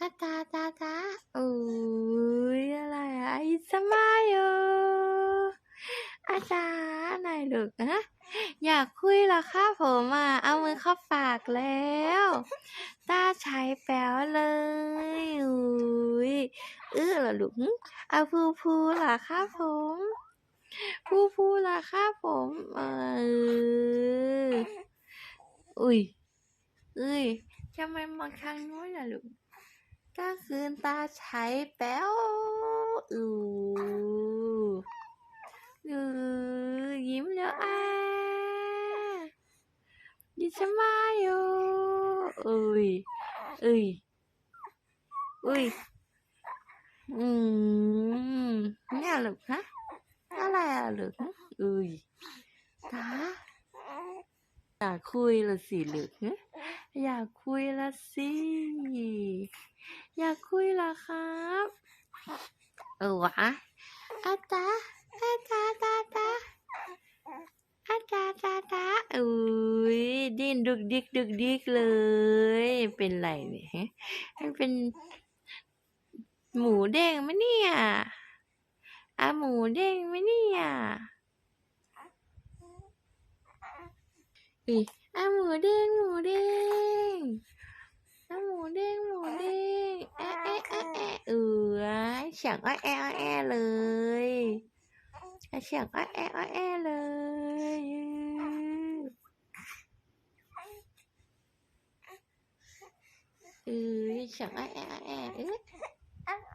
อาตาตาตาโอ้ยอะไรอะไอสมาโยอาจารย์ไหนลูกนะอยากคุยเหรอคะผมอะ เอามือเข้าปากแล้วตาใช้แป๋วเลยอุ้ยเออเหรอลูกเอาพูพูเหรอคะผมพูพูเหรอคะผมเอออุ้ยเอ้ยทำไมมองทางนู้นล่ะลูก กลางคืนตาใช้แป๋วอืออือยิ้มแล้วอะดิฉันมาอยู่อุ้ยอุ้ยอุ้ยอืมเนี่ยลูกฮะอะไรอะลูกฮะอุ้ยตาอยากคุยละสิลูกฮะอยากคุยละสิากคุยเหรอครับ เออวะอาตาอาตาตาตาอาตาตาตาอุ้ยดิ้นดุกดิกดุกดิกเลย เป็นไรเนี่ยฮะมันเป็น หมูเด้งไหมเนี่ยอะหมูเด้งไหมเนี่ยอีอะหมูเด้งหมูเด้ง น้ำหมูเด้งหมูเด้งแอะแอะแอะแอะเออเสียงอ้อแอะอ้อแอเลยเสียงอ้อแอะอ้อแอเลยเออเสียงอ้อแอะอ้อแอเออ